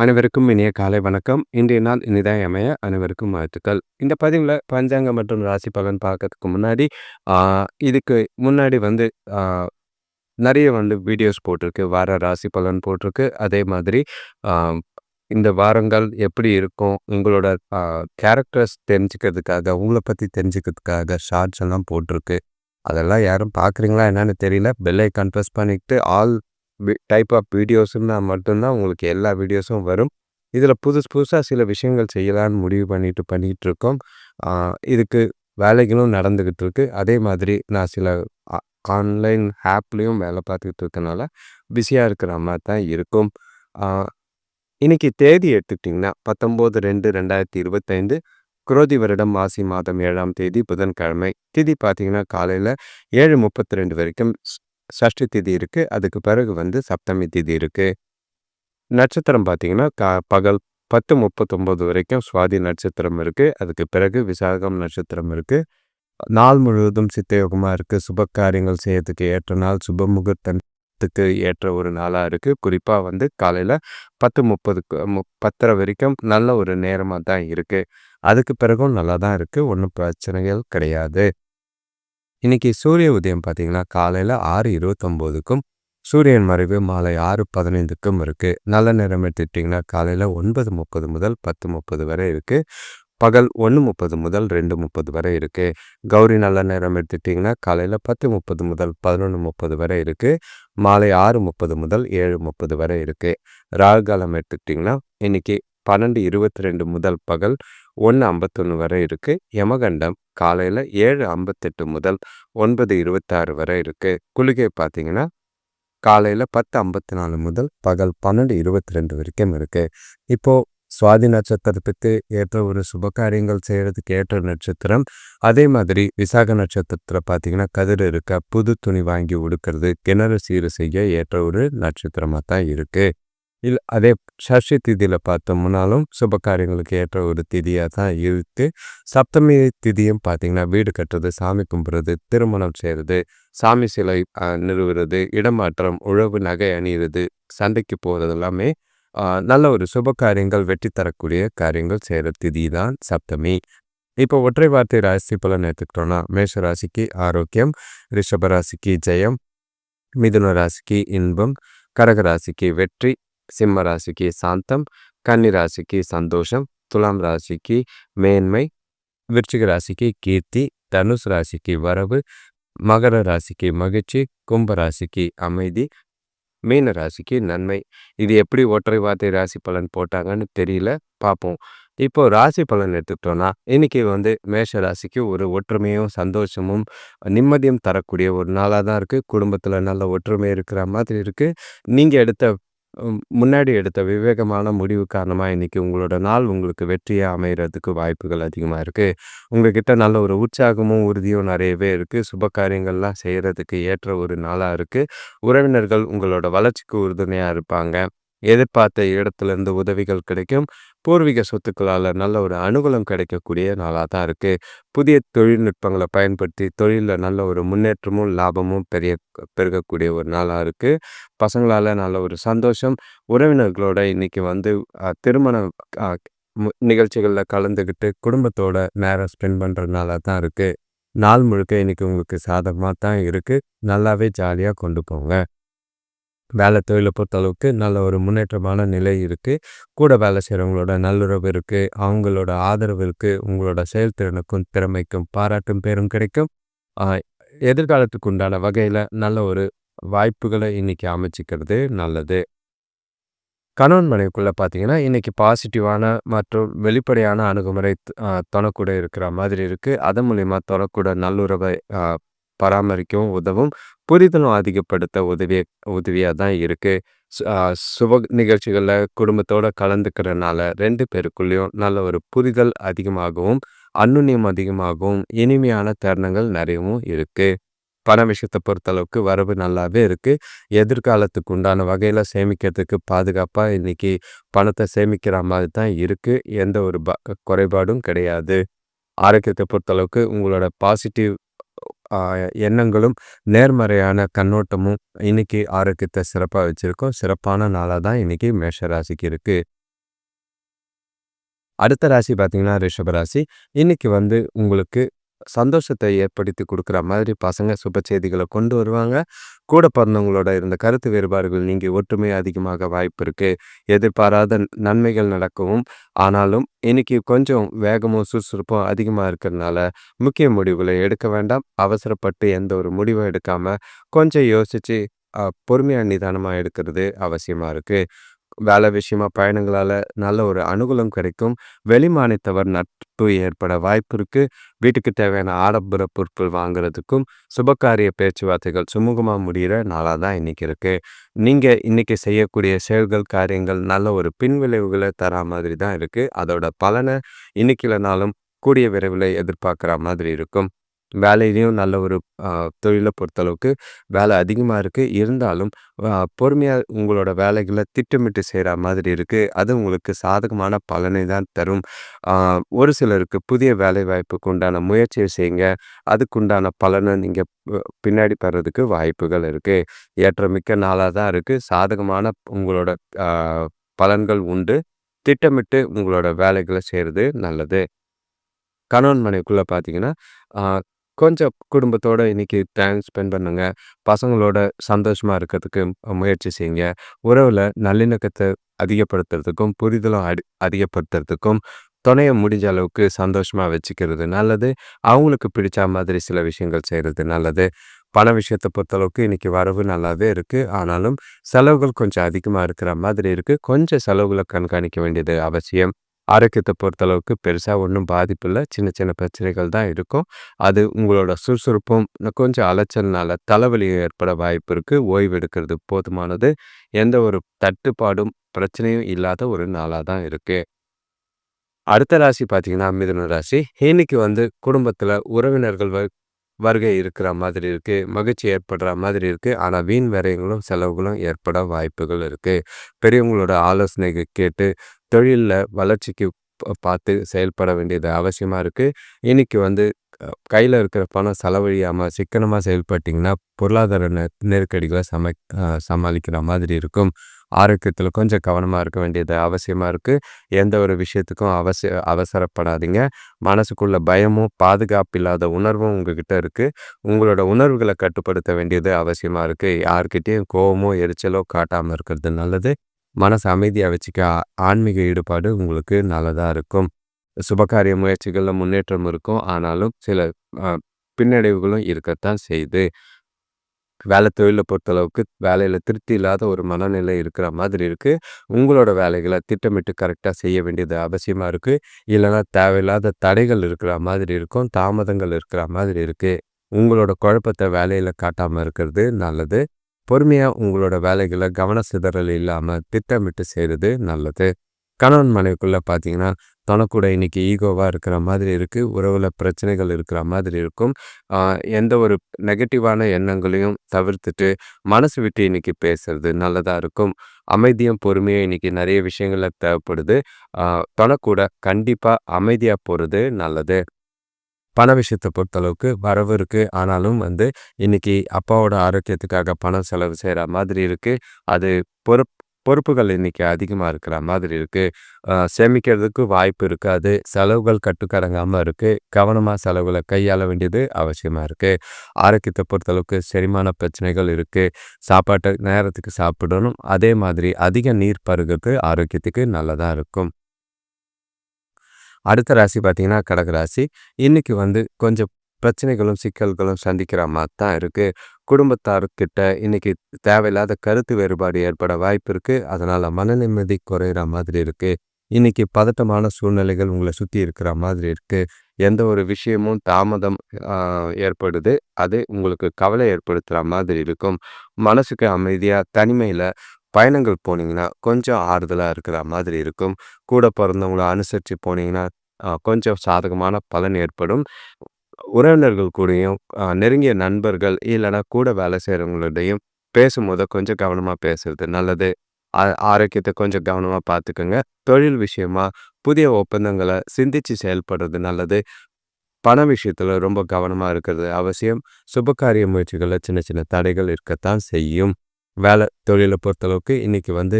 அனைவருக்கும் இனிய காலை வணக்கம். இன்றைய நாள் இனிதான் அமைய அனைவருக்கும் வாழ்த்துக்கள். இந்த பதிவில் பஞ்சாங்கம் மற்றும் ராசி பலன் பார்க்கறதுக்கு முன்னாடி இதுக்கு முன்னாடி வந்து நிறைய வந்து வீடியோஸ் போட்டிருக்கு. வார ராசி பலன் போட்டிருக்கு. அதே மாதிரி இந்த வாரங்கள் எப்படி இருக்கும்? உங்களோட கேரக்டர்ஸ் தெரிஞ்சுக்கிறதுக்காக உங்களை பற்றி தெரிஞ்சுக்கிறதுக்காக ஷார்ட்ஸ் எல்லாம் போட்டிருக்கு. அதெல்லாம் யாரும் பார்க்குறீங்களா? என்னென்னு தெரியல. பெல்லை கன்ஃபர்ஸ் பண்ணிக்கிட்டு ஆல் டைப் ஆஃப் வீடியோஸ்னா மட்டும்தான் உங்களுக்கு எல்லா வீடியோஸும் வரும். இதில் புதுசு புதுசாக சில விஷயங்கள் செய்யலான்னு முடிவு பண்ணிட்டு பண்ணிகிட்டு இருக்கோம் இதுக்கு வேலைகளும் நடந்துக்கிட்டு இருக்குது அதே மாதிரி நான் சில ஆன்லைன் ஆப்லேயும் வேலை பார்த்துக்கிட்டு இருக்கனால பிஸியாக இருக்கிற மாதிரி தான் இருக்கும். இன்றைக்கி தேதி எடுத்துக்கிட்டிங்கன்னா பத்தொம்போது ரெண்டு ரெண்டாயிரத்தி இருபத்தைந்து குரோதி வருடம் மாசி மாதம் ஏழாம் தேதி புதன்கிழமை. திதி பார்த்தீங்கன்னா காலையில் ஏழு முப்பத்தி ரெண்டு வரைக்கும் சஷ்டி திதி இருக்குது அதுக்கு பிறகு வந்து சப்தமி திதி இருக்குது நட்சத்திரம் பார்த்திங்கன்னா கா பகல் பத்து முப்பத்தொம்போது வரைக்கும் சுவாதி நட்சத்திரம் இருக்குது அதுக்கு பிறகு விசாகம் நட்சத்திரம் இருக்குது நாள் முழுவதும் சித்தயோகமாக இருக்குது சுப காரியங்கள் செய்யறதுக்கு ஏற்ற நாள் சுப முகூர்த்தத்துக்கு ஏற்ற ஒரு நாளாக இருக்குது குறிப்பாக வந்து காலையில் பத்து முப்பதுக்கு மு பத்தரை வரைக்கும் நல்ல ஒரு நேரமாக தான் இருக்குது அதுக்கு பிறகும் நல்லா தான் இருக்குது ஒன்றும் பிரச்சனைகள் கிடையாது. இன்னைக்கு சூரிய உதயம் பார்த்தீங்கன்னா காலையில் ஆறு இருபத்தொம்போதுக்கும் சூரியன் மறைவு மாலை ஆறு பதினைந்துக்கும் இருக்குது நல்ல நேரம் எடுத்துக்கிட்டிங்கன்னா காலையில் ஒன்பது முப்பது முதல் பத்து முப்பது வரை இருக்குது பகல் ஒன்று முப்பது முதல் ரெண்டு முப்பது வரை இருக்குது கௌரி நல்ல நேரம் எடுத்துட்டிங்கன்னா காலையில் பத்து முப்பது முதல் பதினொன்று முப்பது வரை இருக்குது மாலை ஆறு முப்பது முதல் ஏழு முப்பது வரை இருக்குது ராகு காலம் எடுத்துக்கிட்டிங்கன்னா இன்றைக்கி பன்னெண்டு இருபத்தி ரெண்டு முதல் பகல் ஒன்று ஐம்பத்தொன்று வரை இருக்குது யமகண்டம் காலையில் ஏழு ஐம்பத்தெட்டு முதல் ஒன்பது இருபத்தாறு வரை இருக்குது குளிகை பார்த்தீங்கன்னா காலையில் பத்து ஐம்பத்தி நாலு முதல் பகல் பன்னெண்டு இருபத்தி ரெண்டு வரைக்கும் இருக்குது இப்போது சுவாதி நட்சத்திரத்துக்கு ஏற்ற ஒரு சுப காரியங்கள் செய்கிறதுக்கு ஏற்ற நட்சத்திரம். அதே மாதிரி விசாக நட்சத்திரத்தில் பார்த்தீங்கன்னா கதிர் இருக்க புது துணி வாங்கி உடுக்கிறது கிணறு சீர் செய்ய ஏற்ற ஒரு நட்சத்திரமாக தான் இருக்குது இல் அதே சஷ்டி திதியில் பார்த்தோம்னாலும் சுப காரியங்களுக்கு ஏற்ற ஒரு திதியாக தான் இருக்குது சப்தமி திதியும் பார்த்தீங்கன்னா வீடு கட்டுறது சாமி கும்பிட்றது திருமணம் செய்கிறது சாமி சிலை நிறுவுறது இடமாற்றம் உழவு நகை அணிகிறது சண்டைக்கு போகிறது எல்லாமே நல்ல ஒரு சுப காரியங்கள் வெற்றி தரக்கூடிய காரியங்கள் செய்கிற திதி தான் சப்தமி. இப்போ ஒற்றை வார்த்தை ராசி பலன் எடுத்துக்கிட்டோம்னா மேஷ ராசிக்கு ஆரோக்கியம் ரிஷப ராசிக்கு ஜெயம் மிதுன ராசிக்கு இன்பம் கடகராசிக்கு வெற்றி சிம்ம ராசிக்கு சாந்தம் கன்னி ராசிக்கு சந்தோஷம் துலாம் ராசிக்கு மேன்மை விருச்சிக ராசிக்கு கீர்த்தி தனுஷ் ராசிக்கு வரவு மகர ராசிக்கு மகிழ்ச்சி கும்ப ராசிக்கு அமைதி மீன ராசிக்கு நன்மை. இது எப்படி ஒற்றை வார்த்தை ராசி பலன் போட்டாங்கன்னு தெரியல பார்ப்போம். இப்போ ராசி பலன் எடுத்துக்கிட்டோம்னா இன்னைக்கு வந்து மேஷ ராசிக்கு ஒரு ஒற்றுமையும் சந்தோஷமும் நிம்மதியும் தரக்கூடிய ஒரு நாளாக தான் இருக்குது குடும்பத்தில் நல்ல ஒற்றுமை இருக்கிற மாதிரி இருக்குது நீங்கள் எடுத்த முன்னாடி எடுத்த விவேகமான முடிவு காரணமாக இன்றைக்கி உங்களோட நாள் உங்களுக்கு வெற்றியாக அமைகிறதுக்கு வாய்ப்புகள் அதிகமாக இருக்குது உங்கள்கிட்ட நல்ல ஒரு உற்சாகமும் உறுதியும் நிறையவே இருக்குது சுப காரியங்கள்லாம் செய்கிறதுக்கு ஏற்ற ஒரு நாளாக இருக்குது உறவினர்கள் உங்களோட வளர்ச்சிக்கு உறுதுணையாக இருப்பாங்க. எதிர்பார்த்த இடத்துலேருந்து உதவிகள் கிடைக்கும். பூர்வீக சொத்துக்களால் நல்ல ஒரு அனுகூலம் கிடைக்கக்கூடிய நாளாக தான் இருக்குது புதிய தொழில்நுட்பங்களை பயன்படுத்தி தொழிலில் நல்ல ஒரு முன்னேற்றமும் லாபமும் பெரிய பெருகக்கூடிய ஒரு நாளாக இருக்குது பசங்களால் நல்ல ஒரு சந்தோஷம். உறவினர்களோட இன்றைக்கி வந்து திருமண நிகழ்ச்சிகளில் கலந்துக்கிட்டு குடும்பத்தோட நேரம் ஸ்பெண்ட் பண்ணுறதுனால தான் இருக்குது நாள் முழுக்க இன்றைக்கி உங்களுக்கு சாதகமாக தான் இருக்குது நல்லாவே ஜாலியாக கொண்டு போங்க. வேலை தொழிலை பொறுத்த அளவுக்கு நல்ல ஒரு முன்னேற்றமான நிலை இருக்குது கூட வேலை செய்கிறவங்களோட நல்லுறவு இருக்குது அவங்களோட ஆதரவு இருக்குது உங்களோட செயல்திறனுக்கும் திறமைக்கும் பாராட்டும் பேரும் கிடைக்கும். எதிர்காலத்துக்கு உண்டான வகையில் நல்ல ஒரு வாய்ப்புகளை இன்றைக்கி அமைச்சிக்கிறது நல்லது. கணவன் மனைவிக்குள்ளே பார்த்தீங்கன்னா இன்றைக்கி பாசிட்டிவான மற்றும் வெளிப்படையான அணுகுமுறை தொணக்கூட இருக்கிற மாதிரி இருக்குது அதன் மூலிமா தொணக்கூட நல்லுறவை பராமரிக்கவும் உதவும். புரிதலும் அதிகப்படுத்த உதவிய உதவியாக தான் இருக்குது சுப நிகழ்ச்சிகளில் குடும்பத்தோடு கலந்துக்கிறனால ரெண்டு பேருக்குள்ளேயும் நல்ல ஒரு புரிதல் அதிகமாகவும் அன்னுண்ணியம் அதிகமாகவும் இனிமையான தருணங்கள் நிறையவும் இருக்குது பண விஷயத்தை பொறுத்தளவுக்கு வரவு நல்லாவே இருக்குது எதிர்காலத்துக்கு உண்டான வகையில் சேமிக்கிறதுக்கு பாதுகாப்பாக இன்றைக்கி பணத்தை சேமிக்கிற மாதிரி தான் இருக்குது எந்த ஒரு ப குறைபாடும் கிடையாது. ஆரோக்கியத்தை பொறுத்தளவுக்கு உங்களோட பாசிட்டிவ் எண்ணங்களும் நேர்மறையான கண்ணோட்டமும் இன்னைக்கு ஆரோக்கியத்தை சிறப்பாக வச்சிருக்கோம். சிறப்பான நாளாக தான் இன்னைக்கு மேஷ ராசிக்கு இருக்குது அடுத்த ராசி பார்த்திங்கன்னா ரிஷபராசி இன்னைக்கு வந்து உங்களுக்கு சந்தோஷத்தை ஏற்படுத்தி கொடுக்குற மாதிரி பசங்க சுப செய்திகளை கொண்டு வருவாங்க. கூட பிறந்தவங்களோட இருந்த கருத்து வேறுபாடுகள் நீங்கி ஒற்றுமை அதிகமாக வாய்ப்பு இருக்குது எதிர்பாராத நன்மைகள் நடக்கவும் ஆனாலும் இன்னைக்கு கொஞ்சம் வேகமும் சுறுசுறுப்பும் அதிகமாக இருக்கிறதுனால முக்கிய முடிவுகளை எடுக்க வேண்டாம். அவசரப்பட்டு எந்த ஒரு முடிவும் எடுக்காமல் கொஞ்சம் யோசித்து பொறுமையாக நிதானமாக எடுக்கிறது அவசியமாக இருக்குது வேலை விஷயமா பயணங்களால் நல்ல ஒரு அனுகூலம் கிடைக்கும். வெளிமாநித்தவர் நட்பு ஏற்பட வாய்ப்பு இருக்கு. வீட்டுக்கு தேவையான ஆடம்பர பொருட்கள் வாங்குறதுக்கும் சுபகாரிய பேச்சுவார்த்தைகள் சுமூகமாக முடிகிற நாளாக தான் இன்னைக்கு இருக்கு. நீங்கள் இன்னைக்கு செய்யக்கூடிய செயல்கள் காரியங்கள் நல்ல ஒரு பின்விளைவுகளை தரா மாதிரி தான் இருக்கு. அதோட பலனை இன்னைக்கு இல்லைனாலும் கூடிய விரைவில் எதிர்பார்க்குற மாதிரி இருக்கும். வேலையிலையும் நல்ல ஒரு தொழிலை பொறுத்தளவுக்கு வேலை அதிகமாக இருக்குது இருந்தாலும் பொறுமையாக உங்களோட வேலைகளை திட்டமிட்டு செய்கிற மாதிரி இருக்குது அது உங்களுக்கு சாதகமான பலனை தான் தரும். ஒரு சிலருக்கு புதிய வேலை வாய்ப்புக்கு உண்டான முயற்சியை செய்யுங்க. அதுக்குண்டான பலனை நீங்கள் பின்னாடி பெறதுக்கு வாய்ப்புகள் இருக்குது ஏற்றமிக்க நாளாக தான் இருக்குது சாதகமான உங்களோட பலன்கள் உண்டு. திட்டமிட்டு உங்களோட வேலைகளை செய்கிறது நல்லது. கணவன் மனைவிக்குள்ளே பார்த்தீங்கன்னா கொஞ்சம் குடும்பத்தோடு இன்றைக்கி டைம் ஸ்பெண்ட் பண்ணுங்கள் பசங்களோட சந்தோஷமாக இருக்கிறதுக்கு முயற்சி செய்யுங்க. உறவில் நல்லிணக்கத்தை அதிகப்படுத்துறதுக்கும், புரிதலும் அடி அதிகப்படுத்துறதுக்கும் துணையை முடிஞ்ச அளவுக்கு சந்தோஷமாக வச்சுக்கிறது நல்லது. அவங்களுக்கு பிடிச்ச மாதிரி சில விஷயங்கள் செய்கிறது நல்லது. பண விஷயத்தை பொறுத்தளவுக்கு இன்னைக்கு வரவு நல்லாவே இருக்குது ஆனாலும் செலவுகள் கொஞ்சம் அதிகமாக இருக்கிற மாதிரி இருக்குது கொஞ்சம் செலவுகளை கண்காணிக்க வேண்டியது அவசியம். ஆரோக்கியத்தை பொறுத்தளவுக்கு பெருசாக ஒன்றும் பாதிப்பு இல்லை சின்ன சின்ன பிரச்சனைகள் தான் இருக்கும். அது உங்களோட சுறுசுறுப்பும் கொஞ்சம் அலைச்சல்னால தலைவலி ஏற்பட வாய்ப்பு இருக்குது ஓய்வு எடுக்கிறது போதுமானது. எந்த ஒரு தட்டுப்பாடும் பிரச்சனையும் இல்லாத ஒரு நாளாக தான் இருக்குது அடுத்த ராசி பார்த்தீங்கன்னா மிதுன ராசி. இன்னைக்கு வந்து குடும்பத்தில் உறவினர்கள் வருகை இருக்கிற மாதிரி இருக்குது மகிழ்ச்சி ஏற்படுற மாதிரி இருக்குது ஆனால் வீண் விரயங்களும் செலவுகளும் ஏற்பட வாய்ப்புகள் இருக்குது பெரியவங்களோட ஆலோசனைகள் கேட்டு தொழிலில் வளர்ச்சிக்கு பார்த்து செயல்பட வேண்டியது அவசியமாக இருக்குது இன்றைக்கி வந்து கையில் இருக்கிற பணம் செலவழியாமல் சிக்கனமாக செயல்பட்டிங்கன்னா பொருளாதார நெ நெருக்கடிகளை சமை சமாளிக்கிற மாதிரி இருக்கும். ஆரோக்கியத்தில் கொஞ்சம் கவனமாக இருக்க வேண்டியது அவசியமாக இருக்குது எந்த ஒரு விஷயத்துக்கும் அவசிய அவசரப்படாதீங்க. மனசுக்குள்ள பயமும் பாதுகாப்பு இல்லாத உணர்வும் உங்ககிட்ட இருக்குது உங்களோட உணர்வுகளை கட்டுப்படுத்த வேண்டியது அவசியமாக இருக்குது யார்கிட்டேயும் கோவமோ எரிச்சலோ காட்டாமல் இருக்கிறது நல்லது. மனசு அமைதியாக வச்சுக்க ஆன்மீக ஈடுபாடு உங்களுக்கு நல்லதாக இருக்கும். சுபகாரிய முயற்சிகளில் முன்னேற்றம் இருக்கும். ஆனாலும் சில பின்னடைவுகளும் இருக்கத்தான் செய்யுது வேலை தொழிலை பொறுத்தளவுக்கு வேலையில் திருப்தி இல்லாத ஒரு மனநிலை இருக்கிற மாதிரி இருக்குது உங்களோட வேலைகளை திட்டமிட்டு கரெக்டாக செய்ய வேண்டியது அவசியமாக இருக்குது இல்லைனா தேவையில்லாத தடைகள் இருக்கிற மாதிரி இருக்கும். தாமதங்கள் இருக்கிற மாதிரி இருக்குது உங்களோட குழப்பத்தை வேலையில் காட்டாமல் இருக்கிறது நல்லது. பொறுமையாக உங்களோட வேலைகளை கவன சிதறல் இல்லாமல் திட்டமிட்டு செய்கிறது நல்லது. கணவன் மனைவிக்குள்ளே பார்த்தீங்கன்னா தனக்கூட இன்னைக்கு ஈகோவாக இருக்கிற மாதிரி இருக்குது உறவில் பிரச்சனைகள் இருக்கிற மாதிரி இருக்கும். எந்த ஒரு நெகட்டிவான எண்ணங்களையும் தவிர்த்துட்டு மனசு விட்டு இன்னைக்கு பேசுறது நல்லதாக இருக்கும். அமைதியும் பொறுமையும் இன்றைக்கி நிறைய விஷயங்களில் தேவைப்படுது. தனக்கூட கண்டிப்பாக அமைதியாக போகிறது நல்லது. பண விஷயத்தை பொறுத்தளவுக்கு வரவு இருக்குது ஆனாலும் வந்து இன்னைக்கு அப்பாவோட ஆரோக்கியத்துக்காக பணம் செலவு செய்கிற மாதிரி இருக்குது அது பொறுப் பொறுப்புகள் இன்னைக்கு அதிகமாக இருக்கிற மாதிரி இருக்குது சேமிக்கிறதுக்கு வாய்ப்பு இருக்காது. செலவுகள் கட்டுக்கடங்காமல் இருக்குது கவனமாக செலவுகளை கையாள வேண்டியது அவசியமாக இருக்குது ஆரோக்கியத்தை பொறுத்தளவுக்கு செரிமான பிரச்சனைகள் இருக்குது சாப்பாட்டை நேரத்துக்கு சாப்பிடணும். அதே மாதிரி அதிக நீர் பருகிறது ஆரோக்கியத்துக்கு நல்லதாக இருக்கும். அடுத்த ராசி பார்த்தீங்கன்னா கடகராசி. இன்னைக்கு வந்து கொஞ்சம் பிரச்சனைகளும் சிக்கல்களும் சந்திக்கிற மாதிரி தான் இருக்குது குடும்பத்தார்கிட்ட இன்னைக்கு தேவையில்லாத கருத்து வேறுபாடு ஏற்பட வாய்ப்பு இருக்குது அதனால் மன நிம்மதி குறையிற மாதிரி இருக்குது இன்னைக்கு பதட்டமான சூழ்நிலைகள் உங்களை சுற்றி இருக்கிற மாதிரி இருக்குது எந்த ஒரு விஷயமும் தாமதம் ஏற்படுது. அது உங்களுக்கு கவலை ஏற்படுத்துகிற மாதிரி இருக்கும். மனசுக்கு அமைதியாக தனிமையில் பயணங்கள் போனீங்கன்னா கொஞ்சம் ஆறுதலாக இருக்கிற மாதிரி இருக்கும். கூட பிறந்தவங்கள அனுசரித்து போனீங்கன்னா கொஞ்சம் சாதகமான பலன் ஏற்படும். உறவினர்கள் கூடயும் நெருங்கிய நண்பர்கள் இல்லைன்னா கூட வேலை செய்கிறவங்களோடையும் பேசும்போது கொஞ்சம் கவனமாக பேசுறது நல்லது. ஆரோக்கியத்தை கொஞ்சம் கவனமாக பார்த்துக்கோங்க தொழில் விஷயமா புதிய ஒப்பந்தங்களை சிந்திச்சு செயல்படுறது நல்லது. பண விஷயத்தில் ரொம்ப கவனமாக இருக்கிறது அவசியம். சுபகாரிய முயற்சிகளில் சின்ன சின்ன தடைகள் இருக்கத்தான் செய்யும். வேலை தொழிலை பொறுத்தளவுக்கு இன்னைக்கு வந்து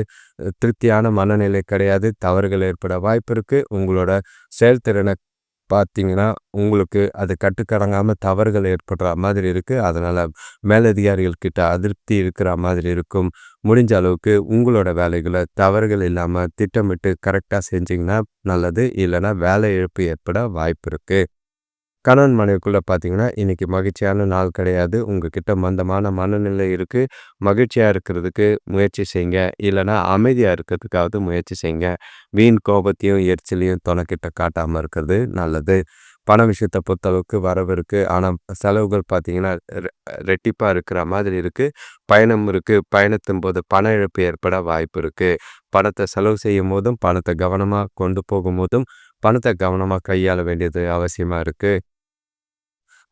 திருப்தியான மனநிலை கிடையாது. தவறுகள் ஏற்பட வாய்ப்பு இருக்குது உங்களோட செயல்திறனை பார்த்தீங்கன்னா உங்களுக்கு அது கட்டுக்கடங்காமல் தவறுகள் ஏற்படுற மாதிரி இருக்குது அதனால் மேலதிகாரிகள்கிட்ட அதிருப்தி இருக்கிற மாதிரி இருக்கும். முடிஞ்ச அளவுக்கு உங்களோட வேலைகளை தவறுகள் இல்லாமல் திட்டமிட்டு கரெக்டாக செஞ்சிங்கன்னா நல்லது. இல்லைன்னா வேலை இழப்பு ஏற்பட வாய்ப்பு இருக்குது கணவன் மனைவிக்குள்ளே பார்த்தீங்கன்னா இன்றைக்கி மகிழ்ச்சியான நாள் கிடையாது. உங்ககிட்ட மந்தமான மனநிலை இருக்குது மகிழ்ச்சியாக இருக்கிறதுக்கு முயற்சி செய்யுங்க இல்லைனா அமைதியாக இருக்கிறதுக்காவது முயற்சி செய்யுங்க வீண் கோபத்தையும் எரிச்சலையும் துணைக்கிட்ட காட்டாமல் இருக்கிறது நல்லது. பண விஷயத்தை பொறுத்தளவுக்கு வரவு இருக்குது ஆனால் செலவுகள் பார்த்தீங்கன்னா ரெட்டிப்பாக இருக்கிற மாதிரி இருக்குது பயணம் இருக்குது பயணத்தின் போது பண இழப்பு ஏற்பட வாய்ப்பு இருக்குது பணத்தை செலவு செய்யும் போதும் பணத்தை கவனமாக கொண்டு போகும்போதும் பணத்தை கவனமாக கையாள வேண்டியது அவசியமாக இருக்குது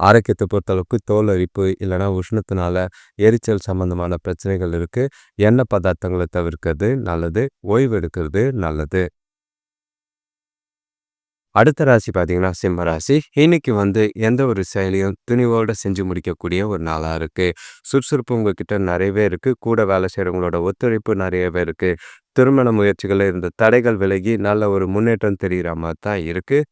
ஆரோக்கியத்தை பொறுத்தளவுக்கு தோல் அரிப்பு இல்லைனா உஷ்ணத்தினால எரிச்சல் சம்மந்தமான பிரச்சனைகள் இருக்குது எண்ணெய் பதார்த்தங்களை தவிர்க்கிறது நல்லது. ஓய்வு எடுக்கிறது நல்லது. அடுத்த ராசி பார்த்தீங்கன்னா சிம்ம ராசி. இன்னைக்கு வந்து எந்த ஒரு செயலையும் துணிவோடு செஞ்சு முடிக்கக்கூடிய ஒரு நாளாக இருக்குது சுறுசுறுப்பு உங்ககிட்ட நிறையவே இருக்குது கூட வேலை செய்கிறவங்களோட ஒத்துழைப்பு நிறையவே இருக்குது திருமண முயற்சிகளில் இருந்த தடைகள் விலகி நல்ல ஒரு முன்னேற்றம் தெரிகிற மாதிரி தான் இருக்குது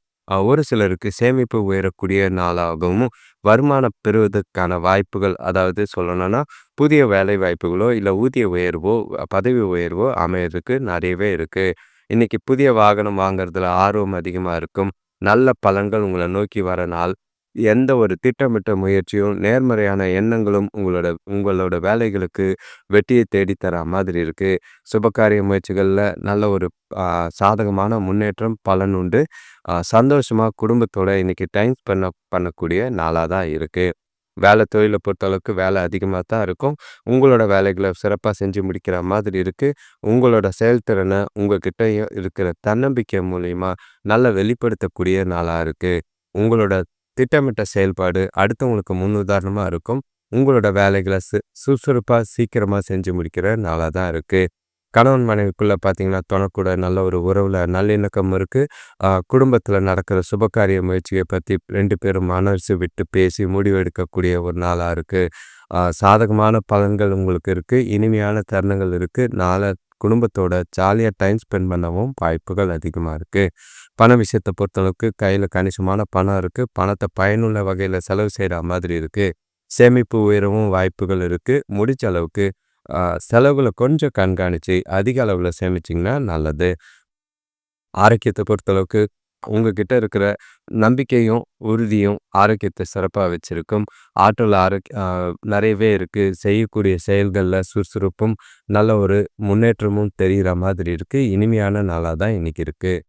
ஒரு சிலருக்கு சேமிப்பு உயரக்கூடிய நாளாகவும் வருமானம் பெறுவதற்கான வாய்ப்புகள் அதாவது சொல்லணும்னா புதிய வேலை வாய்ப்புகளோ இல்லை ஊதிய உயர்வோ பதவி உயர்வோ அமையறதுக்கு நிறையவே இருக்குது இன்னைக்கு புதிய வாகனம் வாங்குறதுல ஆர்வம் அதிகமாக இருக்கும். நல்ல பலன்கள் உங்களை நோக்கி வர நாள் எந்த ஒரு திட்டமிட்ட முயற்சியும் நேர்மறையான எண்ணங்களும் உங்களோட உங்களோட வேலைகளுக்கு வெற்றியை தேடித்தர மாதிரி இருக்குது சுபகாரிய முயற்சிகளில் நல்ல ஒரு சாதகமான முன்னேற்றம் பலன் உண்டு. சந்தோஷமாக குடும்பத்தோட இன்றைக்கி டைம் ஸ்பெண்ட் பண்ணக்கூடிய நாளாக தான் இருக்குது வேலை தொழிலை பொறுத்தளவுக்கு வேலை அதிகமாக தான் இருக்கும். உங்களோட வேலைகளை சிறப்பாக செஞ்சு முடிக்கிற மாதிரி இருக்குது உங்களோட செயல்திறனை உங்ககிட்ட இருக்கிற தன்னம்பிக்கை மூலிமா நல்லா வெளிப்படுத்தக்கூடிய நாளாக இருக்குது உங்களோட திட்டமிட்ட செயல்பாடு அடுத்தவங்களுக்கு முன் உதாரணமாக இருக்கும். உங்களோட வேலைகளை சு சுறுசுறுப்பாக சீக்கிரமாக செஞ்சு முடிக்கிற நாளாக தான் இருக்குது கணவன் மனைவிக்குள்ளே பார்த்தீங்கன்னா தொணக்கூட நல்ல ஒரு உறவில் நல்லிணக்கம் இருக்குது குடும்பத்தில் நடக்கிற சுபகாரிய முயற்சியை பற்றி ரெண்டு பேரும் மனசு விட்டு பேசி முடிவெடுக்கக்கூடிய ஒரு நாளாக இருக்குது சாதகமான பலன்கள் உங்களுக்கு இருக்குது இனிமையான தருணங்கள் இருக்குது நாளை குடும்பத்தோட ஜாலியாக டைம் ஸ்பெண்ட் பண்ணவும் வாய்ப்புகள் அதிகமாக இருக்குது பண விஷயத்தை பொறுத்தளவுக்கு கையில் கணிசமான பணம் இருக்குது பணத்தை பயனுள்ள வகையில் செலவு செய்கிற மாதிரி இருக்குது சேமிப்பு உயரவும் வாய்ப்புகள் இருக்குது முடிச்ச அளவுக்கு செலவில் கொஞ்சம் கண்காணித்து அதிக அளவில் சேமிச்சிங்கன்னா நல்லது. ஆரோக்கியத்தை பொறுத்தளவுக்கு உங்ககிட்ட இருக்கிற நம்பிக்கையும் உறுதியும் ஆரோக்கியத்தை சிறப்பாக வச்சுருக்கும். ஆற்றல் ஆரோக்கிய நிறையவே இருக்குது செய்யக்கூடிய செயல்களில் சுறுசுறுப்பும் நல்ல ஒரு முன்னேற்றமும் தெரிகிற மாதிரி இருக்குது இனிமையான நாளாக தான் இன்றைக்கி இருக்குது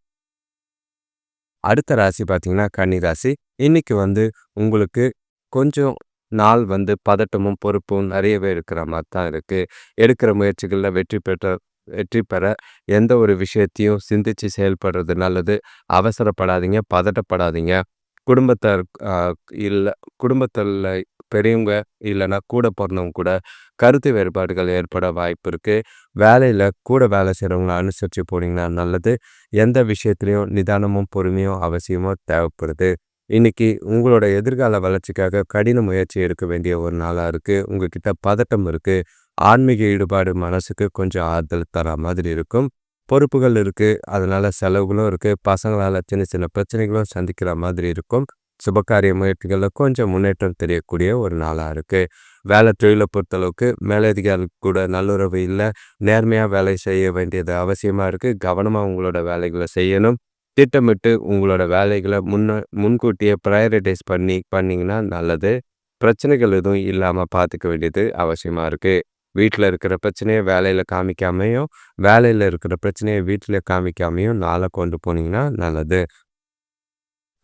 அடுத்த ராசி பார்த்தீங்கன்னா கன்னி ராசி இன்றைக்கி வந்து உங்களுக்கு கொஞ்சம் நாள் வந்து பதட்டமும் பொறுப்பும் நிறையவே இருக்கிற மாதிரி தான் இருக்குது எடுக்கிற முயற்சிகளில் வெற்றி பெற்ற வெற்றி பெற எந்த ஒரு விஷயத்தையும் சிந்திச்சு செயல்படுறது நல்லது. அவசரப்படாதீங்க பதட்டப்படாதீங்க. குடும்பத்தார் இல்லை குடும்பத்தில் பெரியவங்க இல்லைன்னா கூட பிறந்தவங்க கூட கருத்து வேறுபாடுகள் ஏற்பட வாய்ப்பு இருக்குது வேலையில் கூட வேலை செய்கிறவங்கள அனுசரித்து போனீங்கன்னா நல்லது. எந்த விஷயத்துலையும் நிதானமும் பொறுமையும் அவசியமோ தேவைப்படுது. இன்னைக்கு உங்களோட எதிர்கால வளர்ச்சிக்காக கடின முயற்சி எடுக்க வேண்டிய ஒரு நாளாக இருக்குது உங்ககிட்ட பதட்டம் இருக்குது ஆன்மீக ஈடுபாடு மனசுக்கு கொஞ்சம் ஆறுதல் தர மாதிரி இருக்கும். பொறுப்புகள் இருக்குது அதனால் செலவுகளும் இருக்குது பசங்களால் சின்ன சின்ன பிரச்சனைகளும் சந்திக்கிற மாதிரி இருக்கும். சுபகாரிய முயற்சிகளில் கொஞ்சம் முன்னேற்றம் தெரியக்கூடிய ஒரு நாளாக இருக்குது வேலை தொழிலை பொறுத்தளவுக்கு மேலதிகாரி கூட நல்லுறவு இல்லை. நேர்மையாக வேலை செய்ய வேண்டியது அவசியமாக இருக்குது கவனமாக உங்களோட வேலைகளை செய்யணும். திட்டமிட்டு உங்களோட வேலைகளை முன்ன முன்கூட்டியே ப்ரையாரிட்டைஸ் பண்ணி பண்ணிங்கன்னா நல்லது. பிரச்சனைகள் எதுவும் இல்லாமல் பார்த்துக்க வேண்டியது அவசியமாக இருக்குது வீட்டில் இருக்கிற பிரச்சனையை வேலையில் காமிக்காமையும் வேலையில் இருக்கிற பிரச்சனையை வீட்டில் காமிக்காமையும் நாளை கொண்டு போனீங்கன்னா நல்லது.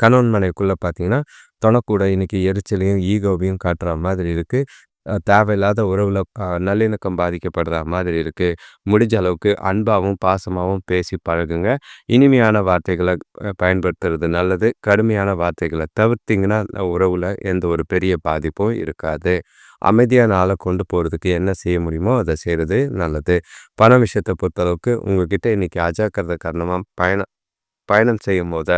கணவன் மனைக்குள்ளே பார்த்தீங்கன்னா தொணக்கூட இன்றைக்கி எரிச்சலையும் ஈகோவையும் காட்டுற மாதிரி இருக்குது தேவையில்லாத உறவில் நல்லிணக்கம் பாதிக்கப்படுற மாதிரி இருக்குது முடிஞ்ச அளவுக்கு அன்பாகவும் பாசமாகவும் பேசி பழகுங்க. இனிமையான வார்த்தைகளை பயன்படுத்துறது நல்லது. கடுமையான வார்த்தைகளை தவிர்த்திங்கன்னா உறவில் எந்த ஒரு பெரிய பாதிப்பும் இருக்காது. அமைதியான ஆளை கொண்டு போகிறதுக்கு என்ன செய்ய முடியுமோ அதை செய்கிறது நல்லது. பண விஷயத்தை பொறுத்தளவுக்கு உங்ககிட்ட இன்றைக்கி அஜாக்கிரதை காரணமாக பயணம் பயணம் செய்யும் போது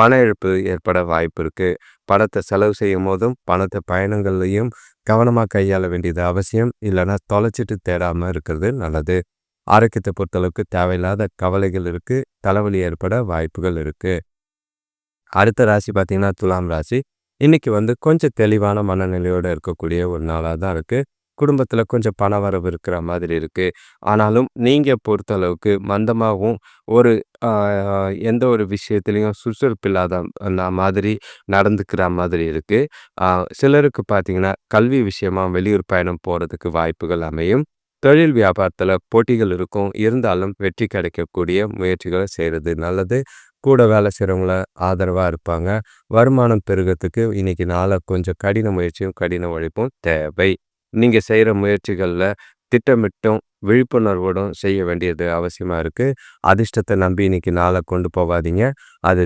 பண இழப்பு ஏற்பட வாய்ப்பு இருக்குது பணத்தை செலவு செய்யும் போதும் பணத்தை பயணங்கள்லையும் கவனமாக கையாள வேண்டியது அவசியம். இல்லைன்னா தொலைச்சிட்டு தேடாமல் இருக்கிறது நல்லது. ஆரோக்கியத்தை பொறுத்தளவுக்கு தேவையில்லாத கவலைகள் இருக்குது தலைவலி ஏற்பட வாய்ப்புகள் இருக்குது அடுத்த ராசி பார்த்தீங்கன்னா துலாம் ராசி. இன்றைக்கி வந்து கொஞ்சம் தெளிவான மனநிலையோடு இருக்கக்கூடிய ஒரு நாளாக தான் இருக்குது குடும்பத்தில் கொஞ்சம் பண வரவு இருக்கிற மாதிரி இருக்குது ஆனாலும் நீங்கள் பொறுத்தளவுக்கு மந்தமாகவும் ஒரு எந்த ஒரு விஷயத்துலையும் சுறுசுறுப்பு இல்லாத மாதிரி நடந்துக்கிற மாதிரி இருக்குது சிலருக்கு பார்த்தீங்கன்னா கல்வி விஷயமாக வெளியூர் பயணம் போகிறதுக்கு வாய்ப்புகள் அமையும். தொழில் வியாபாரத்தில் போட்டிகள் இருக்கும். இருந்தாலும் வெற்றி கிடைக்கக்கூடிய முயற்சிகளை செய்கிறது நல்லது. கூட வேலை செய்கிறவங்கள ஆதரவாக இருப்பாங்க. வருமானம் பெருகிறதுக்கு இன்றைக்கி நாளை கொஞ்சம் கடின முயற்சியும் கடின உழைப்பும் தேவை. நீங்கள் செய்கிற முயற்சிகளில் திட்டமிட்டும் விழிப்புணர்வோடும் செய்ய வேண்டியது அவசியமாக இருக்குது அதிர்ஷ்டத்தை நம்பி இன்னைக்கு நாளை கொண்டு போகாதீங்க அது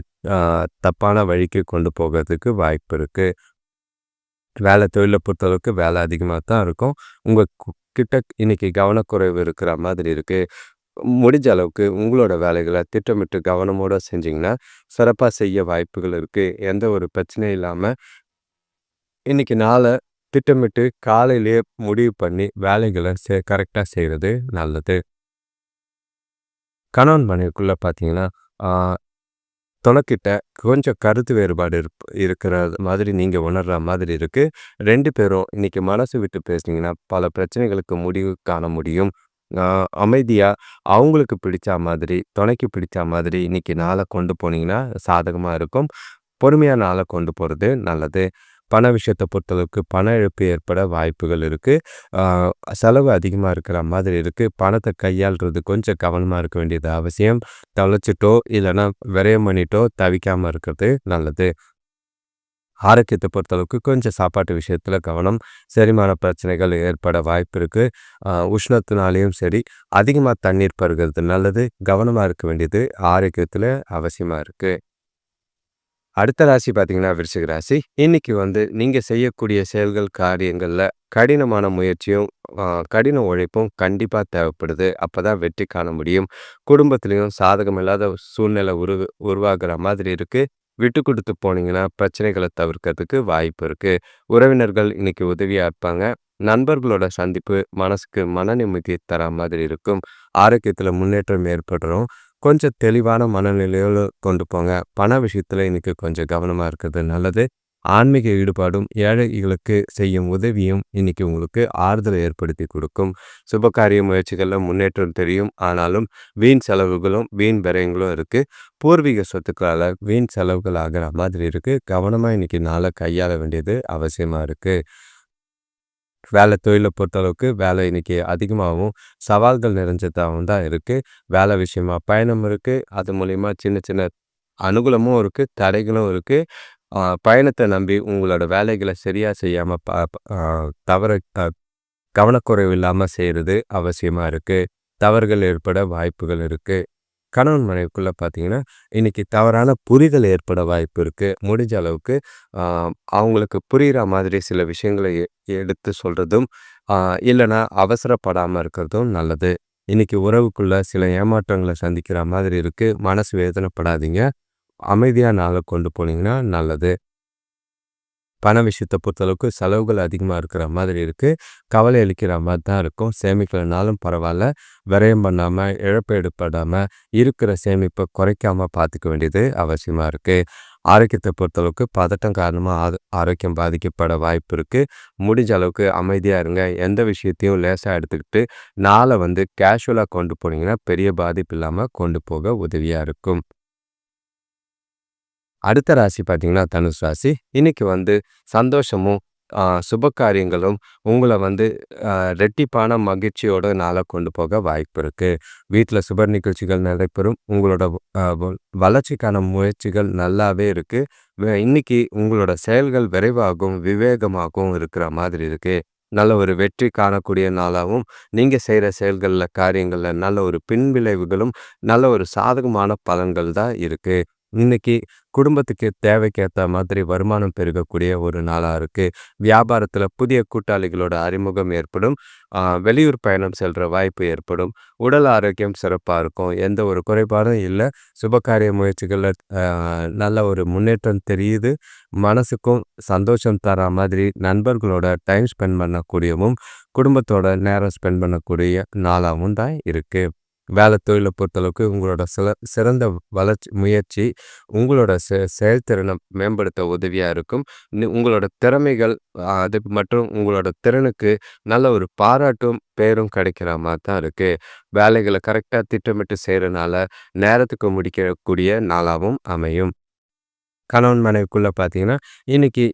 தப்பான வழிக்கு கொண்டு போகிறதுக்கு வாய்ப்பு இருக்குது வேலை தொழிலை பொறுத்தளவுக்கு வேலை அதிகமாக தான் இருக்கும். உங்கள் கிட்ட இன்னைக்கு கவனக்குறைவு இருக்கிற மாதிரி இருக்குது முடிஞ்ச அளவுக்கு உங்களோட வேலைகளை திட்டமிட்டு கவனமோடு செஞ்சிங்கன்னா சிறப்பாக செய்ய வாய்ப்புகள் இருக்குது எந்த ஒரு பிரச்சனையும் இல்லாமல் இன்னைக்கு நாளை திட்டமிட்டு காலையிலேயே முடிவு பண்ணி வேலைகளை சே கரெக்டாக செய்கிறது நல்லது. கணவன் மனைவிக்குள்ளே பார்த்தீங்கன்னா துணைக்கிட்ட கொஞ்சம் கருத்து வேறுபாடு இருப் இருக்கிற மாதிரி நீங்கள் உணர்கிற மாதிரி இருக்குது ரெண்டு பேரும் இன்றைக்கி மனசு விட்டு பேசுனீங்கன்னா பல பிரச்சனைகளுக்கு முடிவு காண முடியும். அமைதியாக அவங்களுக்கு பிடிச்ச மாதிரி துணைக்கு பிடிச்ச மாதிரி இன்றைக்கி நாளை கொண்டு போனீங்கன்னா சாதகமாக இருக்கும். பொறுமையாக நாளை கொண்டு போகிறது நல்லது. பண விஷயத்தை பொறுத்தளவுக்கு பண இழப்பு ஏற்பட வாய்ப்புகள் இருக்குது செலவு அதிகமாக இருக்கிற மாதிரி இருக்குது பணத்தை கையாளுறது கொஞ்சம் கவனமாக இருக்க வேண்டியது அவசியம். தொலைச்சிட்டோ இல்லைன்னா விரயம் பண்ணிட்டோ தவிக்காமல் இருக்கிறது நல்லது. ஆரோக்கியத்தை பொறுத்தளவுக்கு கொஞ்சம் சாப்பாட்டு விஷயத்தில் கவனம். செரிமான பிரச்சனைகள் ஏற்பட வாய்ப்பு இருக்குது உஷ்ணத்தினாலேயும் சரி அதிகமாக தண்ணீர் பருகிறது நல்லது. கவனமாக இருக்க வேண்டியது ஆரோக்கியத்தில் அவசியமாக இருக்குது அடுத்த ராசி பார்த்தீங்கன்னா விருச்சிக ராசி. இன்னைக்கு வந்து நீங்கள் செய்யக்கூடிய செயல்கள் காரியங்களில் கடினமான முயற்சியும் கடின உழைப்பும் கண்டிப்பாக தேவைப்படுது. அப்போ தான் வெற்றி காண முடியும். குடும்பத்துலேயும் சாதகம் இல்லாத சூழ்நிலை உரு உருவாகிற மாதிரி இருக்குது விட்டு கொடுத்து போனீங்கன்னா பிரச்சனைகளை தவிர்க்கிறதுக்கு வாய்ப்பு இருக்குது உறவினர்கள் இன்னைக்கு உதவியாக இருப்பாங்க. நண்பர்களோட சந்திப்பு மனசுக்கு மன நிம்மதியை தர மாதிரி இருக்கும். ஆரோக்கியத்தில் முன்னேற்றம் ஏற்படுறோம். கொஞ்சம் தெளிவான மனநிலையோடு கொண்டு போங்க. பண விஷயத்தில் இன்றைக்கி கொஞ்சம் கவனமாக இருக்கிறது நல்லது. ஆன்மீக ஈடுபாடும் ஏழைகளுக்கு செய்யும் உதவியும் இன்னைக்கு உங்களுக்கு ஆறுதலை ஏற்படுத்தி கொடுக்கும். சுபகாரிய முயற்சிகளில் முன்னேற்றம் தெரியும். ஆனாலும் வீண் செலவுகளும் வீண் விரயங்களும் இருக்குது பூர்வீக சொத்துக்களால் வீண் செலவுகள் ஆகிற மாதிரி இருக்குது கவனமாக இன்றைக்கி நாளை கையாள வேண்டியது அவசியமாக இருக்குது வேலை தொழிலை பொறுத்தளவுக்கு வேலை இன்னைக்கு அதிகமாகவும் சவால்கள் நிறைஞ்சதாகவும் தான் இருக்குது வேலை விஷயமா பயணம் இருக்குது அது மூலிமா சின்ன சின்ன அனுகூலமும் இருக்குது தடைகளும் இருக்குது பயணத்தை நம்பி உங்களோட வேலைகளை சரியாக செய்யாமல் ப தவற கவனக்குறைவு இல்லாமல் செய்கிறது அவசியமாக இருக்குது தவறுகள் ஏற்பட வாய்ப்புகள் இருக்குது கணவன் மனைவிக்குள்ளே பார்த்தீங்கன்னா இன்றைக்கி தவறான புரிதல் ஏற்பட வாய்ப்பு இருக்குது முடிஞ்ச அளவுக்கு அவங்களுக்கு புரிகிற மாதிரி சில விஷயங்களை எடுத்து சொல்கிறதும் இல்லைன்னா அவசரப்படாமல் இருக்கிறதும் நல்லது. இன்றைக்கி உறவுக்குள்ளே சில ஏமாற்றங்களை சந்திக்கிற மாதிரி இருக்குது மனசு வேதனைப்படாதீங்க. அமைதியாக நாளை கொண்டு போனீங்கன்னா நல்லது. பண விஷயத்தை பொறுத்தளவுக்கு செலவுகள் அதிகமாக இருக்கிற மாதிரி இருக்குது கவலை அளிக்கிற மாதிரி தான் இருக்கும். சேமிக்கலைனாலும் பரவாயில்ல விரயம் பண்ணாமல் இழப்பு ஏற்படாமல் இருக்கிற சேமிப்பை குறைக்காமல் பார்த்துக்க வேண்டியது அவசியமாக இருக்குது ஆரோக்கியத்தை பொறுத்தளவுக்கு பதட்டம் காரணமாக ஆரோக்கியம் பாதிக்கப்பட வாய்ப்பு இருக்குது முடிஞ்ச அளவுக்கு அமைதியாக இருங்க. எந்த விஷயத்தையும் லேசாக எடுத்துக்கிட்டு நாளை வந்து கேஷுவலாக கொண்டு போனீங்கன்னா பெரிய பாதிப்பு இல்லாமல் கொண்டு போக உதவியாக இருக்கும். அடுத்த ராசி பார்த்தீங்கன்னா தனுஷ் ராசி. இன்றைக்கி வந்து சந்தோஷமும் சுப காரியங்களும் உங்களை வந்து ரெட்டிப்பான மகிழ்ச்சியோட நாளை கொண்டு போக வாய்ப்பு இருக்குது வீட்டில் சுப நிகழ்ச்சிகள் நடைபெறும். உங்களோட வளர்ச்சிக்கான முயற்சிகள் நல்லாவே இருக்குது இன்றைக்கி உங்களோட செயல்கள் விரைவாகவும் விவேகமாகவும் இருக்கிற மாதிரி இருக்குது நல்ல ஒரு வெற்றி காணக்கூடிய நாளாகவும் நீங்கள் செய்கிற செயல்களில் காரியங்களில் நல்ல ஒரு பின்விளைவுகளும் நல்ல ஒரு சாதகமான பலன்கள் தான் இருக்குது இன்னைக்கு குடும்பத்துக்கு தேவைக்கேற்ற மாதிரி வருமானம் பெருகக்கூடிய ஒரு நாளாக இருக்குது வியாபாரத்தில் புதிய கூட்டாளிகளோட அறிமுகம் ஏற்படும். வெளியூர் பயணம் செல்கிற வாய்ப்பு ஏற்படும். உடல் ஆரோக்கியம் சிறப்பாக இருக்கும். எந்த ஒரு குறைபாடும் இல்லை. சுபகாரிய முயற்சிகளில் நல்ல ஒரு முன்னேற்றம் தெரியுது. மனசுக்கும் சந்தோஷம் தர மாதிரி நண்பர்களோட டைம் ஸ்பெண்ட் பண்ணக்கூடியவும் குடும்பத்தோட நேரம் ஸ்பெண்ட் பண்ணக்கூடிய நாளாகவும் தான் இருக்குது வேலை தொழிலை பொறுத்தளவுக்கு உங்களோட சில சிறந்த வளர்ச்சி முயற்சி உங்களோட செ செயல்திறனை மேம்படுத்த உதவியாக இருக்கும். உங்களோட திறமைகள் அது மற்றும் உங்களோட திறனுக்கு நல்ல ஒரு பாராட்டும் பேரும் கிடைக்கிற மாதிரி தான் இருக்குது வேலைகளை கரெக்டாக திட்டமிட்டு செய்கிறனால நேரத்துக்கு முடிக்கக்கூடிய நாளாகவும் அமையும். கணவன் மனைவிக்குள்ளே பார்த்தீங்கன்னா இன்றைக்கி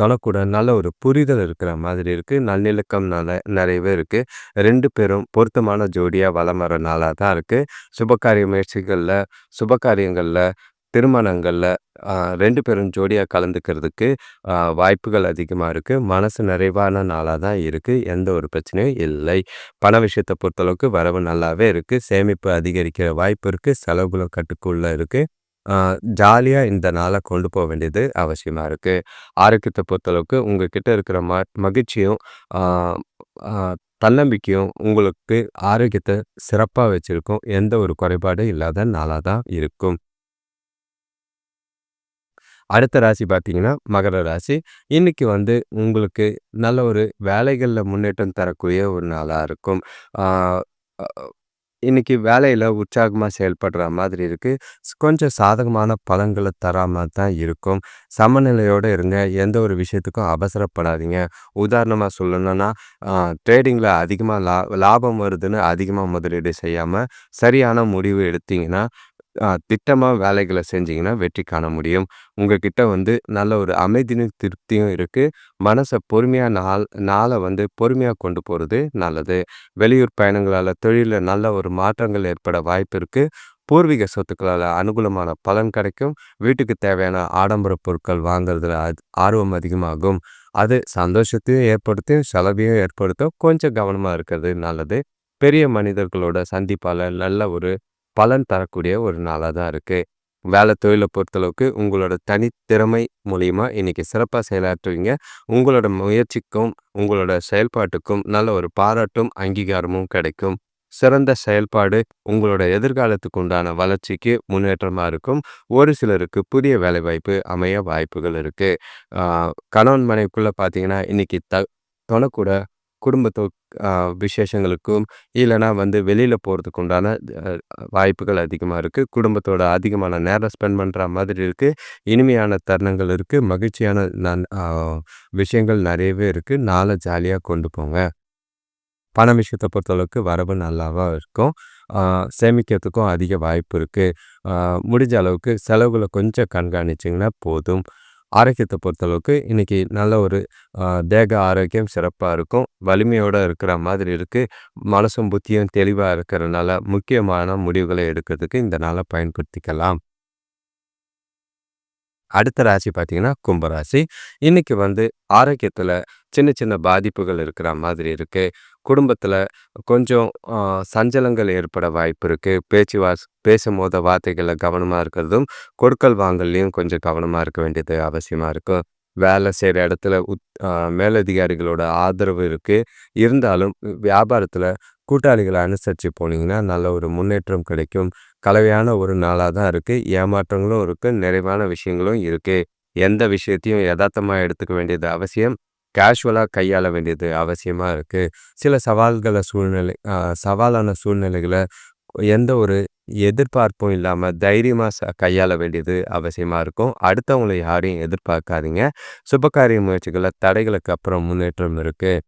தொலைக்கூட நல்ல ஒரு புரிதல் இருக்கிற மாதிரி இருக்குது நல்லிணக்கம் நல்ல நிறையவே இருக்குது ரெண்டு பேரும் பொருத்தமான ஜோடியாக வளம் வர நாளாக தான் இருக்குது சுபகாரிய முயற்சிகளில் சுபகாரியங்களில் திருமணங்களில் ரெண்டு பேரும் ஜோடியாக கலந்துக்கிறதுக்கு வாய்ப்புகள் அதிகமாக இருக்குது மனசு நிறைவான நாளாக தான் இருக்குது எந்த ஒரு பிரச்சனையும் இல்லை. பண விஷயத்தை பொறுத்தளவுக்கு வரவு நல்லாவே இருக்குது சேமிப்பு அதிகரிக்கிற வாய்ப்பு இருக்குது செலவுகளும் கட்டுக்குள்ளே இருக்குது ஜாலியாக இந்த நாளை கொண்டு போக வேண்டியது அவசியமாக இருக்குது ஆரோக்கியத்தை பொறுத்தளவுக்கு உங்ககிட்ட இருக்கிற ம மகிழ்ச்சியும் தன்னம்பிக்கையும் உங்களுக்கு ஆரோக்கியத்தை சிறப்பாக வச்சுருக்கும். எந்த ஒரு குறைபாடும் இல்லாத நாளாக தான் இருக்கும். அடுத்த ராசி பார்த்தீங்கன்னா மகர ராசி. இன்னைக்கு வந்து உங்களுக்கு நல்ல ஒரு வேலைகளில் முன்னேற்றம் தரக்கூடிய ஒரு நாளாக இருக்கும். இன்னைக்கு வேலையில் உற்சாகமாக செயல்படுற மாதிரி இருக்குது கொஞ்சம் சாதகமான பலன்களை தராமல் தான் இருக்கும். சமநிலையோடு இருங்க. எந்த ஒரு விஷயத்துக்கும் அவசரப்படாதீங்க. உதாரணமாக சொல்லணும்னா ட்ரேடிங்கில் அதிகமாக லா லாபம் வருதுன்னு அதிகமாக முதலீடு செய்யாமல் சரியான முடிவு எடுத்தீங்கன்னா திட்டமாக வேலைகளை செஞ்சிங்கன்னா வெற்றி காண முடியும். உங்ககிட்ட வந்து நல்ல ஒரு அமைதியும் திருப்தியும் இருக்குது மனசை பொறுமையாக நாள் நாளை வந்து பொறுமையாக கொண்டு போகிறது நல்லது. வெளியூர் பயணங்களால் தொழிலில் நல்ல ஒரு மாற்றங்கள் ஏற்பட வாய்ப்பு இருக்குது பூர்வீக சொத்துக்களால் அனுகூலமான பலன் கிடைக்கும். வீட்டுக்கு தேவையான ஆடம்பர பொருட்கள் வாங்குறதுல ஆர்வம் அதிகமாகும். அது சந்தோஷத்தையும் ஏற்படுத்தும் செலவையும் ஏற்படுத்தும். கொஞ்சம் கவனமாக இருக்கிறது நல்லது. பெரிய மனிதர்களோட சந்திப்பால் நல்ல ஒரு பலன் தரக்கூடிய ஒரு நாளாக தான் இருக்குது வேலை தொழிலை பொறுத்தளவுக்கு உங்களோட தனித்திறமை மூலிமா இன்றைக்கி சிறப்பாக செயலாற்றுவீங்க. உங்களோட முயற்சிக்கும் உங்களோட செயல்பாட்டுக்கும் நல்ல ஒரு பாராட்டும் அங்கீகாரமும் கிடைக்கும். சிறந்த செயல்பாடு உங்களோட எதிர்காலத்துக்கு உண்டான வளர்ச்சிக்கு முன்னேற்றமாக இருக்கும். ஒரு சிலருக்கு புதிய வேலைவாய்ப்பு அமைய வாய்ப்புகள் இருக்குது கணவன் மனைவிக்குள்ளே பார்த்தீங்கன்னா இன்றைக்கி த தொணக்கூட குடும்பத்தோ விசேஷங்களுக்கும் இல்லைனா வந்து வெளியில் போகிறதுக்கு உண்டான வாய்ப்புகள் அதிகமாக இருக்குது குடும்பத்தோட அதிகமான நேரம் ஸ்பெண்ட் பண்ணுற மாதிரி இருக்குது இனிமையான தருணங்கள் இருக்குது மகிழ்ச்சியான நன் விஷயங்கள் நிறையவே இருக்குது நாளை ஜாலியாக கொண்டு போங்க. பண விஷயத்தை பொறுத்தளவுக்கு வரவு நல்லாவா இருக்கும். சேமிக்கிறதுக்கும் அதிக வாய்ப்பு இருக்குது முடிஞ்ச அளவுக்கு செலவுகளை கொஞ்சம் கண்காணிச்சிங்கன்னா போதும். ஆரோக்கியத்தை பொறுத்தளவுக்கு இன்றைக்கி நல்ல ஒரு தேக ஆரோக்கியம் சிறப்பாக இருக்கும். வலிமையோடு இருக்கிற மாதிரி இருக்குது மனசும் புத்தியும் தெளிவாக இருக்கிறனால முக்கியமான முடிவுகளை எடுக்கிறதுக்கு இந்த நாளை பயன்படுத்திக்கலாம். அடுத்த ராசி பார்த்தீங்கன்னா கும்பராசி. இன்னைக்கு வந்து ஆரோக்கியத்தில் சின்ன சின்ன பாதிப்புகள் இருக்கிற மாதிரி இருக்குது குடும்பத்தில் கொஞ்சம் சஞ்சலங்கள் ஏற்பட வாய்ப்பு இருக்குது பேச்சு வாஸ் பேசும்போது வார்த்தைகளில் கவனமாக இருக்கிறதும் கொடுக்கல் வாங்கல்லையும் கொஞ்சம் கவனமாக இருக்க வேண்டியது அவசியமாக இருக்கும் வேலை செய்கிற இடத்துல உத் மேலதிகாரிகளோட ஆதரவு இருக்குது இருந்தாலும் வியாபாரத்தில் கூட்டாளிகளை அனுசரித்து போனீங்கன்னா நல்ல ஒரு முன்னேற்றம் கிடைக்கும். கலவையான ஒரு நாளாக தான் இருக்குது ஏமாற்றங்களும் இருக்குது நிறைவான விஷயங்களும் இருக்குது எந்த விஷயத்தையும் யதார்த்தமாக எடுத்துக்க வேண்டியது அவசியம். கேஷுவலாக கையாள வேண்டியது அவசியமாக இருக்குது சில சவால்களை சூழ்நிலை சவாலான சூழ்நிலைகளை எந்த ஒரு எதிர்பார்ப்பும் இல்லாமல் தைரியமாக ச கையாள வேண்டியது அவசியமாக இருக்கும். அடுத்தவங்களை யாரையும் எதிர்பார்க்காதீங்க. சுபகாரிய முயற்சிகளில் தடைகளுக்கு அப்புறம் முன்னேற்றம் இருக்குது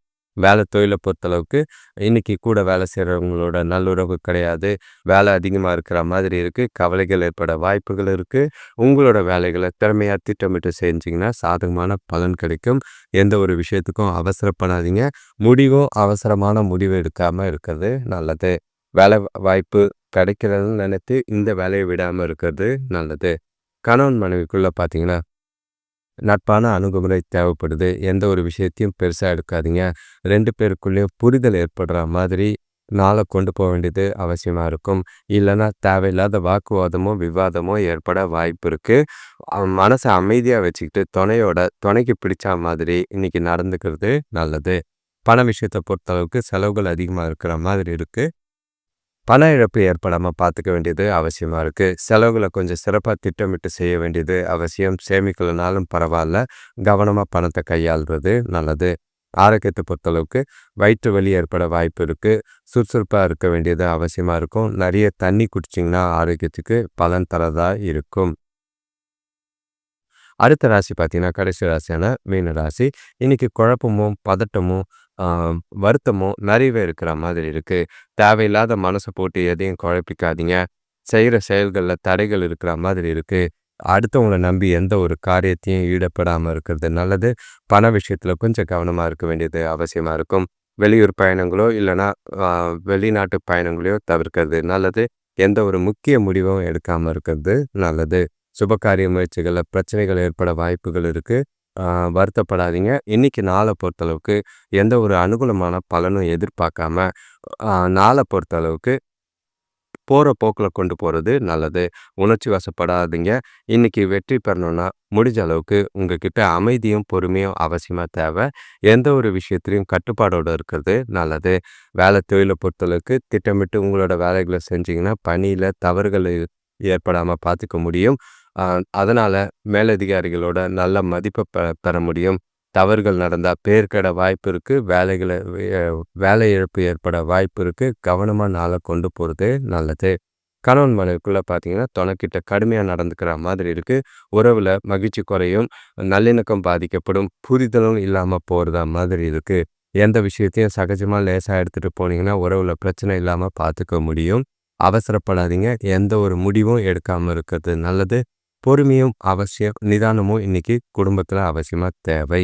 வேலை தொழிலை பொறுத்தளவுக்கு இன்றைக்கி கூட வேலை செய்கிறவங்களோட நல்லுறவு கிடையாது. வேலை அதிகமாக இருக்கிற மாதிரி இருக்குது கவலைகள் ஏற்பட வாய்ப்புகள் இருக்குது உங்களோட வேலைகளை திறமையாக திட்டமிட்டு செஞ்சிங்கன்னா சாதகமான பலன் கிடைக்கும். எந்த ஒரு விஷயத்துக்கும் அவசரப்படாதீங்க. முடிவும் அவசரமான முடிவு எடுக்காமல் இருக்கிறது நல்லது. வேலை வாய்ப்பு கிடைக்கிறதுன்னு நினைத்து இந்த வேலையை விடாமல் இருக்கிறது நல்லது. கணவன் மனைவிக்குள்ளே பார்த்தீங்கன்னா நட்பான அணுகுமுறை தேவைப்படுது எந்த ஒரு விஷயத்தையும் பெருசாக எடுக்காதீங்க ரெண்டு பேருக்குள்ளேயும் புரிதல் ஏற்படுற மாதிரி நாளை கொண்டு போக வேண்டியது அவசியமாக இருக்கும். இல்லைன்னா தேவையில்லாத வாக்குவாதமோ, விவாதமோ ஏற்பட வாய்ப்பு இருக்குது மனசை அமைதியாக வச்சுக்கிட்டு துணையோட துணைக்கு பிடிச்ச மாதிரி இன்றைக்கி நடந்துக்கிறது நல்லது. பண விஷயத்தை பொறுத்தளவுக்கு செலவுகள் அதிகமாக இருக்கிற மாதிரி இருக்குது பண இழப்பு ஏற்படாமல் பார்த்துக்க வேண்டியது அவசியமாக இருக்குது செலவுகளை கொஞ்சம் சிறப்பாக திட்டமிட்டு செய்ய வேண்டியது அவசியம். சேமிக்கலனாலும் பரவாயில்ல கவனமாக பணத்தை கையாள்வது நல்லது. ஆரோக்கியத்தை பொறுத்தளவுக்கு வயிற்று வலி ஏற்பட வாய்ப்பு இருக்குது சுறுசுறுப்பாக இருக்க வேண்டியது அவசியமாக இருக்கும். நிறைய தண்ணி குடிச்சிங்கன்னா ஆரோக்கியத்துக்கு பலன் தரதாக இருக்கும். அடுத்த ராசி பார்த்தீங்கன்னா, கடைசி ராசியான மீன ராசி. இன்றைக்கி குழப்பமும், பதட்டமும், வருத்தமும் நிறைவே இருக்கிற மாதிரி இருக்குது தேவையில்லாத மனசை போட்டு எதையும் குழப்பிக்காதீங்க. செய்கிற செயல்களில் தடைகள் இருக்கிற மாதிரி இருக்குது அடுத்தவங்களை நம்பி எந்த ஒரு காரியத்தையும் ஈடுபடாமல் இருக்கிறது நல்லது. பண விஷயத்தில் கொஞ்சம் கவனமாக இருக்க வேண்டியது அவசியமாக இருக்கும். வெளியூர் பயணங்களோ இல்லைன்னா வெளிநாட்டு பயணங்களையோ தவிர்க்கிறது நல்லது. எந்த ஒரு முக்கிய முடிவும் எடுக்காமல் இருக்கிறது நல்லது. சுபகாரிய முயற்சிகளில் பிரச்சனைகள் ஏற்பட வாய்ப்புகள் இருக்குது வருத்தப்படாதீங்க. இன்றைக்கி நாளை பொறுத்தளவுக்கு எந்த ஒரு அனுகூலமான பலனும் எதிர்பார்க்காம, நாளை பொறுத்தளவுக்கு போகிற போக்கில் கொண்டு போகிறது நல்லது. உணர்ச்சி வசப்படாதீங்க. இன்னைக்கு வெற்றி பெறணும்னா, முடிஞ்ச அளவுக்கு உங்ககிட்ட அமைதியும், பொறுமையும் அவசியமாக தேவை. எந்த ஒரு விஷயத்துலையும் கட்டுப்பாடோடு இருக்கிறது நல்லது. வேலை தொழிலை பொறுத்தளவுக்கு திட்டமிட்டு உங்களோட வேலைகளை செஞ்சிங்கன்னா பணியில் தவறுகள் ஏற்படாமல் பார்த்துக்க முடியும். அதனால் மேலதிகாரிகளோட நல்ல மதிப்பை பெ பெற முடியும். தவறுகள் நடந்தால் பேர்கட வாய்ப்பு இருக்குது வேலைகளை வேலை இழப்பு ஏற்பட வாய்ப்பு இருக்குது கவனமாக நாளை கொண்டு போகிறது நல்லது. கணவன் மனைவிக்குள்ளே பார்த்தீங்கன்னா, தொணக்கிட்ட கடுமையாக நடந்துக்கிற மாதிரி இருக்குது உறவில் மகிழ்ச்சி குறையும். நல்லிணக்கம் பாதிக்கப்படும். புரிதலும் இல்லாமல் போகிறதா மாதிரி இருக்குது எந்த விஷயத்தையும் சகஜமாக லேசாக எடுத்துகிட்டு போனீங்கன்னா, உறவில் பிரச்சனை இல்லாமல் பார்த்துக்க முடியும். அவசரப்படாதீங்க. எந்த ஒரு முடிவும் எடுக்காமல் இருக்கிறது நல்லது. பொறுமையும் அவசியம். நிதானமும் இன்னைக்கு குடும்பத்தில் அவசியமாக தேவை.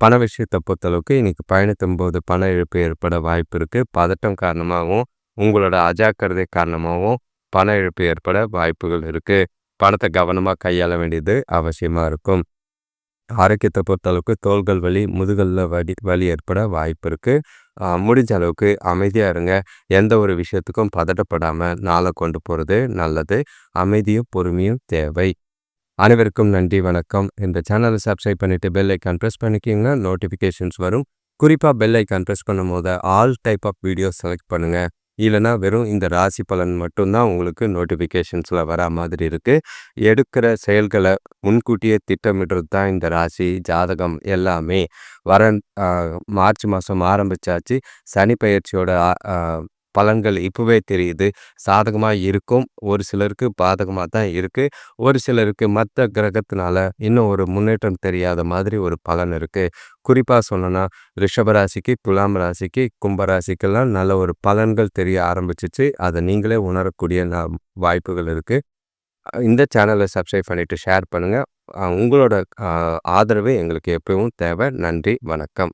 பண விஷயத்தை பொறுத்தளவுக்கு இன்னைக்கு போது பண இழப்பு ஏற்பட வாய்ப்பு இருக்குது பதட்டம் காரணமாகவும், உங்களோட அஜாக்கிரதை காரணமாகவும் பண இழப்பு ஏற்பட வாய்ப்புகள் இருக்குது பணத்தை கவனமாக கையாள வேண்டியது அவசியமாக இருக்கும். ஆரோக்கியத்தை பொறுத்தளவுக்கு தோள்கள் வலி, முதுகலில் வலி வலி ஏற்பட வாய்ப்பு இருக்குது முடிஞ்ச அளவுக்கு அமைதியாக இருங்க. எந்த ஒரு விஷயத்துக்கும் பதட்டப்படாமல் நாளை கொண்டு போகிறது நல்லது. அமைதியும், பொறுமையும் தேவை. அனைவருக்கும் நன்றி, வணக்கம். இந்த சேனலை சப்ஸ்கிரைப் பண்ணிட்டு பெல் ஐக்கான் ப்ரெஸ் பண்ணிக்கிங்கன்னா நோட்டிஃபிகேஷன்ஸ் வரும். குறிப்பாக பெல் ஐக்கான் பிரஸ் பண்ணும்போது all type of videos select பண்ணுங்க. இல்லைன்னா வெறும் இந்த ராசி பலன் மட்டும்தான் உங்களுக்கு நோட்டிஃபிகேஷன்ஸில் வரா மாதிரி இருக்குது எடுக்கிற செயல்களை முன்கூட்டியே திட்டமிடுறது தான் இந்த ராசி, ஜாதகம் எல்லாமே. வர மார்ச் மாதம் ஆரம்பிச்சாச்சு. சனி பயிற்சியோட பலன்கள் இப்போவே தெரியுது. சாதகமாக இருக்கும். ஒரு சிலருக்கு பாதகமாக தான் இருக்குது ஒரு சிலருக்கு மற்ற கிரகத்தினால இன்னும் ஒரு முன்னேற்றம் தெரியாத மாதிரி ஒரு பலன் இருக்குது குறிப்பாக சொல்லணும்னா, ரிஷபராசிக்கு துலாம் ராசிக்கு, கும்பராசிக்கெல்லாம் நல்ல ஒரு பலன்கள் தெரிய ஆரம்பிச்சிச்சு அதை நீங்களே உணரக்கூடிய வாய்ப்புகள் இருக்குது இந்த சேனலை சப்ஸ்கிரைப் பண்ணிவிட்டு ஷேர் பண்ணுங்கள் உங்களோட ஆதரவு எங்களுக்கு எப்பவும் தேவை. நன்றி, வணக்கம்.